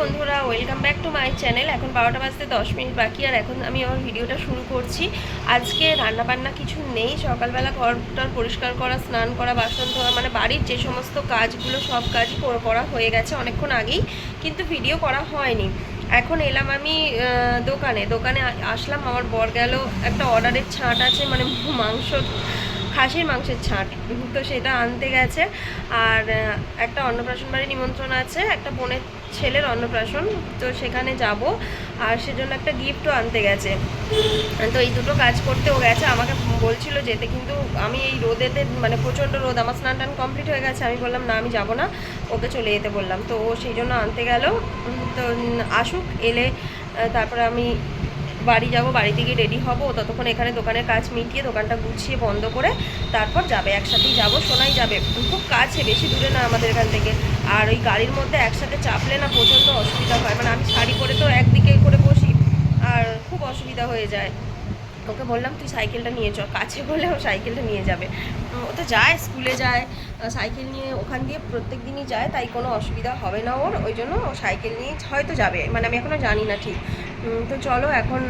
বন্ধুরা welcome back to my channel এখন বারোটা বাজতে দশ মিনিট বাকি, আর এখন আমি আমার ভিডিওটা শুরু করছি। আজকে রান্না বান্না কিছু নেই, সকালবেলা ঘরটার পরিষ্কার করা, স্নান করা, বাসন ধোয়া মানে বাড়ির যে সমস্ত কাজগুলো, সব কাজই করা হয়ে গেছে অনেকক্ষণ আগেই, কিন্তু ভিডিও করা হয়নি। এখন এলাম আমি দোকানে। দোকানে আসলাম, আমার বর গেল, একটা অর্ডারের ছাঁট আছে মানে মাংস খাসির মাংসের ছাঁট, তো সেটা আনতে গেছে। আর একটা অন্নপ্রাশন বাড়ি নিমন্ত্রণ আছে, একটা বোনের ছেলের অন্নপ্রাশন, তো সেখানে যাব। আর সেজন্য একটা গিফটও আনতে গেছে। তো এই দুটো কাজ করতেও গেছে। আমাকে বলছিল যেতে, কিন্তু আমি এই রোদেতে মানে প্রচণ্ড রোদ, আমার স্নান টান কমপ্লিট হয়ে গেছে। আমি বললাম, না, আমি যাব না। ওকে চলে যেতে বললাম। তো ও সেই জন্য আনতে গেল। তো আসুক, এলে তারপরে আমি বাড়ি যাব, বাড়িতে গিয়ে রেডি হব ততক্ষণ এখানে দোকানের কাজ মিটিয়ে দোকানটা গুছিয়ে বন্ধ করে তারপর যাবে, একসাথেই যাব, সোনাই যাবে। খুব কাছে, বেশি দূরে না আমাদের এখান থেকে। আর ওই গাড়ির মধ্যে একসাথে চাপলে না প্রচণ্ড অসুবিধা হয়। মানে আমি শাড়ি পরে তো একদিকে করে বসি, আর খুব অসুবিধা হয়ে যায়। ওকে বললাম, তুই সাইকেলটা নিয়ে চ। কাছে বলে ও সাইকেলটা নিয়ে যাবে। ও তো যায়, স্কুলে যায় সাইকেল নিয়ে ওখান দিয়ে প্রত্যেক দিনই যায়, তাই কোনো অসুবিধা হবে না ওর। ওই জন্য ও সাইকেল নিয়ে হয়তো যাবে মানে আমি এখনও জানি না ঠিক। তো চলো এখন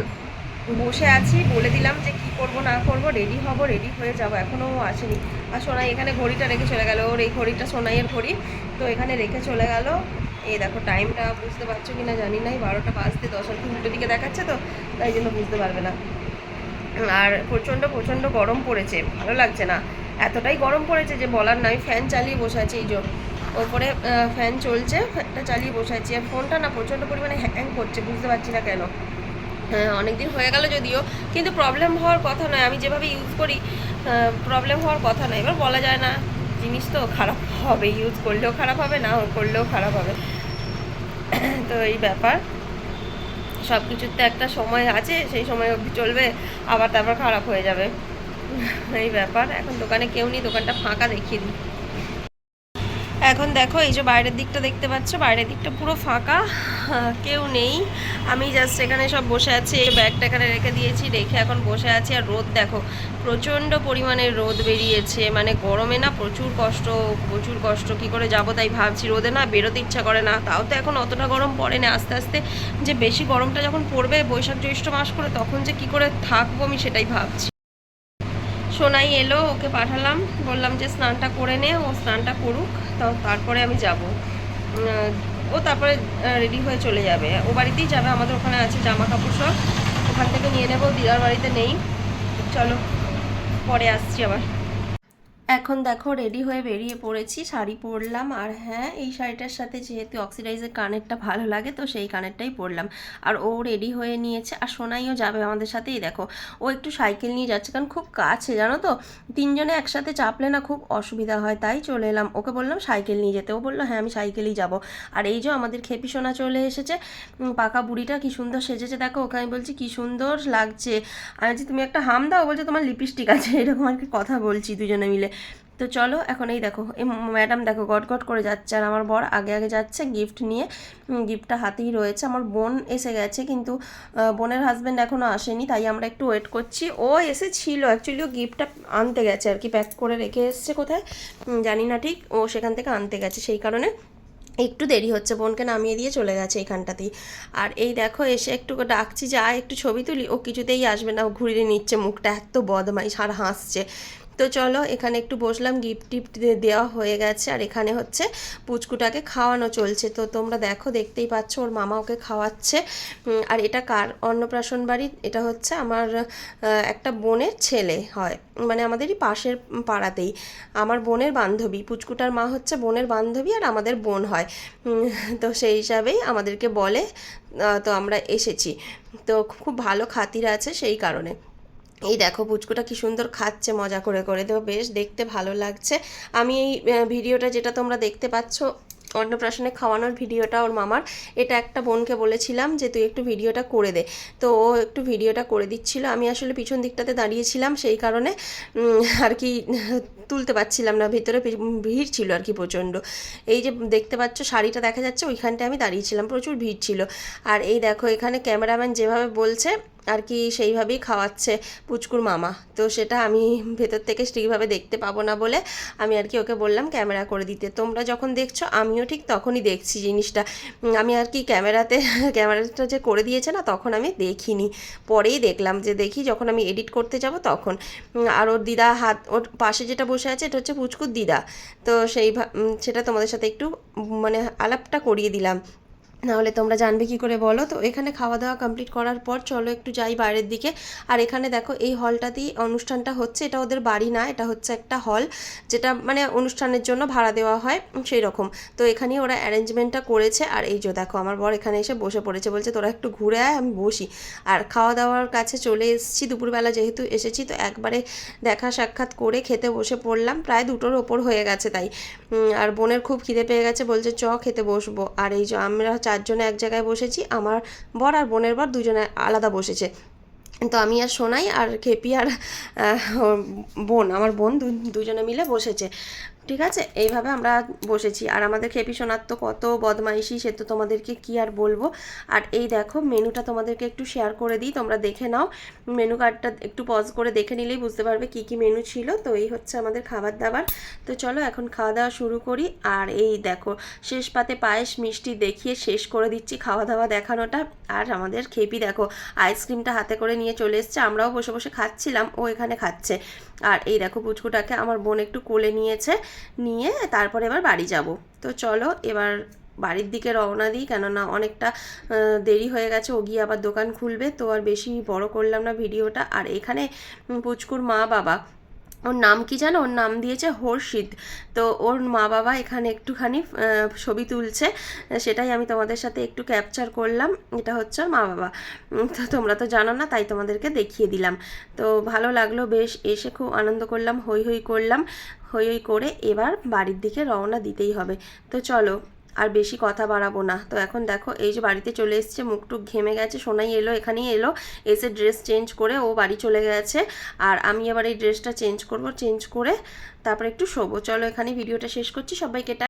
বসে আছি, বলে দিলাম যে কি করব, না করব রেডি হব রেডি হয়ে যাব এখনও ও আসেনি। আর সোনাই এখানে ঘড়িটা রেখে চলে গেল, ওর এই ঘড়িটা সোনাইয়ের ঘড়ি, তো এখানে রেখে চলে গেল। এই দেখো টাইমটা বুঝতে পারছ কি না জানি না বারোটা বাজতে দশ উল্টো দিকে দেখাচ্ছে তো, তাই জন্য বুঝতে পারবে না। আর প্রচণ্ড প্রচণ্ড গরম পড়েছে। ভালো লাগছে না। এতটাই গরম পড়েছে যে বলার নয় ফ্যান চালিয়ে বসে আছি এই যে। ওপরে ফ্যান চলছে, ফ্যানটা চালিয়ে বসে আছি। আর ফোনটা না প্রচণ্ড পরিমাণে হ্যাং করছে, বুঝতে পারছি না কেন। হ্যাঁ অনেকদিন হয়ে গেল যদিও, কিন্তু প্রবলেম হওয়ার কথা নয়। আমি যেভাবে ইউজ করি প্রবলেম হওয়ার কথা নয়। এবার বলা যায় না, জিনিস তো খারাপ হবে। ইউজ করলেও খারাপ হবে, না করলেও খারাপ হবে। তো এই ব্যাপার। সব কিছুর তো একটা সময় আছে, সেই সময় অবধি চলবে, আবার তারপর খারাপ হয়ে যাবে। এই ব্যাপার, এখন দোকানে কেউ নেই, দোকানটা ফাঁকা দেখিয়ে দিই। এখন দেখো, এই যে বাইরের দিকটা দেখতে পাচ্ছ, বাইরের দিকটা পুরো ফাঁকা, কেউ নেই। আমি জাস্ট এখানে সব বসে আছি, এই ব্যাগটা এখানে রেখে দিয়েছি, রেখে এখন বসে আছি। আর রোদ দেখো, প্রচণ্ড পরিমাণে রোদ বেরিয়েছে। মানে গরমে না প্রচুর কষ্ট প্রচুর কষ্ট। কি করে যাব তাই ভাবছি, রোদে না বেরোতে ইচ্ছা করে না। তাও তো এখন অতটা গরম পড়ে না। আস্তে আস্তে যে বেশি গরমটা যখন পড়বে বৈশাখ জ্যৈষ্ঠ মাস করে তখন যে কি করে থাকব আমি সেটাই ভাবছি। সোনাই এলো, ওকে পাঠালাম। বললাম যে স্নানটা করে নে, ও স্নানটা করুক তো তারপরে আমি যাব। ও তারপরে রেডি হয়ে চলে যাবে। ও বাড়িতেই যাবে, আমাদের ওখানে আছে জামা কাপড় সব। ওখান থেকে নিয়ে নেব, দিদার বাড়িতে নেই। চলো, পরে আসছি আবার। এখন দেখো রেডি হয়ে বেরিয়ে পড়েছি, শাড়ি পরলাম। আর হ্যাঁ এই শাড়িটার সাথে যেহেতু অক্সিডাইজের কানেরটা ভালো লাগে, তো সেই কানেরটাই পরলাম। আর ও রেডি হয়ে নিয়েছে। আর সোনাইও যাবে আমাদের সাথেই, দেখো। ও একটু সাইকেল নিয়ে যাচ্ছে, কারণ খুব কাছে, জানো তো? তিনজনে একসাথে চাপলে না খুব অসুবিধা হয়, তাই চলে এলাম। ওকে বললাম সাইকেল নিয়ে যেতে। ও বলল হ্যাঁ আমি সাইকেলেই যাব। আর এই যে আমাদের খেপি সোনা চলে এসেছে পাকা বুড়িটা কি সুন্দর সেজেছে। দেখো, ওকে আমি বলছি, কি সুন্দর লাগছে। আমি বলছি, তুমি একটা হাম দাও। বলছে, তোমার লিপস্টিক আছে। এরকম আর কি কথা বলছি দুজনে মিলে। তো চলো এখন এই দেখো, এই ম্যাডাম দেখো গট গট করে যাচ্ছে আর আমার বর আগে আগে যাচ্ছে গিফট নিয়ে। গিফটটা হাতেই রয়েছে। আমার বোন এসে গেছে কিন্তু বোনের হাজব্যান্ড এখনও আসেনি, তাই আমরা একটু ওয়েট করছি। ও এসেছিল অ্যাকচুয়ালি ও গিফটটা আনতে গেছে আর কি প্যাক করে রেখে এসছে কোথায়? জানি না ঠিক। ও সেখান থেকে আনতে গেছে, সেই কারণে একটু দেরি হচ্ছে। বোনকে নামিয়ে দিয়ে চলে গেছে এইখানটাতেই আর এই দেখো, এসে একটু ডাকছি, যে, একটু ছবি তুলি। ও কিছুতেই আসবে না, ও ঘুরিয়ে নিচ্ছে মুখটা। এত বদমাইশ, আর হাসছে। তো চলো, এখানে একটু বসলাম গিফট টিফট দেওয়া হয়ে গেছে। আর এখানে হচ্ছে পুচকুটাকে খাওয়ানো চলছে। তো তোমরা দেখো, দেখতেই পাচ্ছ, ওর মামা ওকে খাওয়াচ্ছে। আর এটা কার? অন্নপ্রাশন বাড়ি এটা হচ্ছে আমার একটা বোনের ছেলে হয়। মানে আমাদেরই পাশের পাড়াতেই। আমার বোনের বান্ধবী, পুচকুটার মা হচ্ছে বোনের বান্ধবী আর আমাদের বোন হয়। তো সেই হিসাবেই আমাদেরকে বলে তো আমরা এসেছি। তো খুব ভালো খাতির আছে সেই কারণে। এই দেখো, পুচকুটা কি সুন্দর খাচ্ছে, মজা করে করে। তো বেশ, দেখতে ভালো লাগছে। আমি এই ভিডিওটা যেটা তোমরা দেখতে পাচ্ছ, অন্নপ্রাশনে খাওয়ানোর ভিডিওটা ওর মামার, এটা একটা বোনকে বলেছিলাম যে, তুই একটু ভিডিওটা করে দে। তো ও একটু ভিডিওটা করে দিচ্ছিল। আমি আসলে পিছন দিকটাতে দাঁড়িয়েছিলাম, সেই কারণে আর কি, তুলতে পারছিলাম না। ভিতরে ভিড় ছিল আর কি প্রচণ্ড। এই যে, দেখতে পাচ্ছ, শাড়িটা দেখা যাচ্ছে, ওইখানটায় আমি দাঁড়িয়েছিলাম। প্রচুর ভিড় ছিল। আর এই দেখো, এখানে ক্যামেরাম্যান যেভাবে বলছে আর কি সেইভাবেই খাওয়াচ্ছে পুচকুর মামা। তো সেটা আমি ভেতর থেকে ঠিকভাবে দেখতে পাবো না বলে আমি আর কি ওকে বললাম, ক্যামেরা করে দিতে। তোমরা যখন দেখছ, আমিও ঠিক তখনই দেখছি জিনিসটা। আমি আর কি ক্যামেরাতে, ক্যামেরাটা যে করে দিয়েছে না, তখন আমি দেখিনি। পরেই দেখলাম যে দেখি যখন আমি এডিট করতে যাব তখন। আর ওর দিদা হাত, ওর পাশে যেটা বসে আছে, এটা হচ্ছে পুচকুর দিদা। তো সেই সেটা তোমাদের সাথে একটু মানে আলাপটা করিয়ে দিলাম। নাহলে তোমরা জানবে কি করে বলো। তো এখানে খাওয়া দাওয়া কমপ্লিট করার পর চলো একটু যাই বাইরের দিকে। আর এখানে দেখো, এই হলটাতেই অনুষ্ঠানটা হচ্ছে। এটা ওদের বাড়ি না, এটা হচ্ছে একটা হল, যেটা মানে অনুষ্ঠানের জন্য ভাড়া দেওয়া হয় সেই রকম তো এখানেই ওরা অ্যারেঞ্জমেন্টটা করেছে। আর এই যে দেখো, আমার বর এখানে এসে বসে পড়েছে, বলছে, তোরা একটু ঘুরে আয়, আমি বসি। আর খাওয়া দাওয়ার কাছে চলে এসেছি, দুপুরবেলা যেহেতু এসেছি, তো একবারে দেখা সাক্ষাৎ করে খেতে বসে পড়লাম। প্রায় দুটোর ওপর হয়ে গেছে তাই। আর বোনের খুব খিদে পেয়ে গেছে, বলছে, চ, খেতে বসবো। আর এই যে আমরা চারজনে এক জায়গায় বসেছি, আমার বর আর বোনের বর দুজনে আলাদা বসেছে। তো আমি আর সোনাই আর খেপি আর বোন, আমার বোন দুজনে মিলে বসেছে। ঠিক আছে? এইভাবে আমরা বসেছি। আর আমাদের খেপি সোনার তো কত বদমাইশি, সে তো তোমাদেরকে কি আর বলব? আর এই দেখো, মেনুটা তোমাদেরকে একটু শেয়ার করে দিই, তোমরা দেখে নাও। মেনু কার্ডটা একটু পজ করে দেখে নিলেই বুঝতে পারবে কি কি মেনু ছিল। তো এই হচ্ছে আমাদের খাবার দাবার। তো চলো এখন খাওয়া দাওয়া শুরু করি। আর এই দেখো, শেষ পাতে পায়েস মিষ্টি দেখিয়ে শেষ করে দিচ্ছি খাওয়া দাওয়া দেখানোটা। আর আমাদের খেপি দেখো আইসক্রিমটা হাতে করে নিয়ে চলে এসছে। আমরাও বসে বসে খাচ্ছিলাম, ও এখানে খাচ্ছে। আর এই দেখো, পুচকুটাকে আমার বোন একটু কোলে নিয়েছে। নিয়ে তারপরে এবার বাড়ি যাব। তো চলো এবার বাড়ির দিকে রওনা দিই, কেননা অনেকটা দেরি হয়ে গেছে, ও গিয়ে আবার দোকান খুলবে, তো আর বেশি বড় করলাম না ভিডিওটা। আর এখানে পুচকুর মা বাবা, ওর নাম কি জানো? ওর নাম দিয়েছে হর্ষিত। তো ওর মা বাবা এখানে একটুখানি ছবি তুলছে, সেটাই আমি তোমাদের সাথে একটু ক্যাপচার করলাম, এটা হচ্ছে মা বাবা। তো তোমরা তো জানো না, তাই তোমাদেরকে দেখিয়ে দিলাম। তো ভালো লাগল, বেশ, এসে খুব আনন্দ করলাম, হই হই করলাম। হই হই করে এবার বাড়ির দিকে রওনা দিতেই হবে। তো চলো, আর বেশি কথা বাড়াবো না। তো এখন দেখো, এই যে বাড়িতে চলে এসছে মুখটুক ঘেমে গেছে, সোনাই এলো, এখানেই এলো, এসে ড্রেস চেঞ্জ করে ও বাড়ি চলে গেছে। আর আমি এবার এই ড্রেসটা চেঞ্জ করব চেঞ্জ করে তারপরে একটু শোবো। চলো এখানে ভিডিওটা শেষ করছি। সবাইকে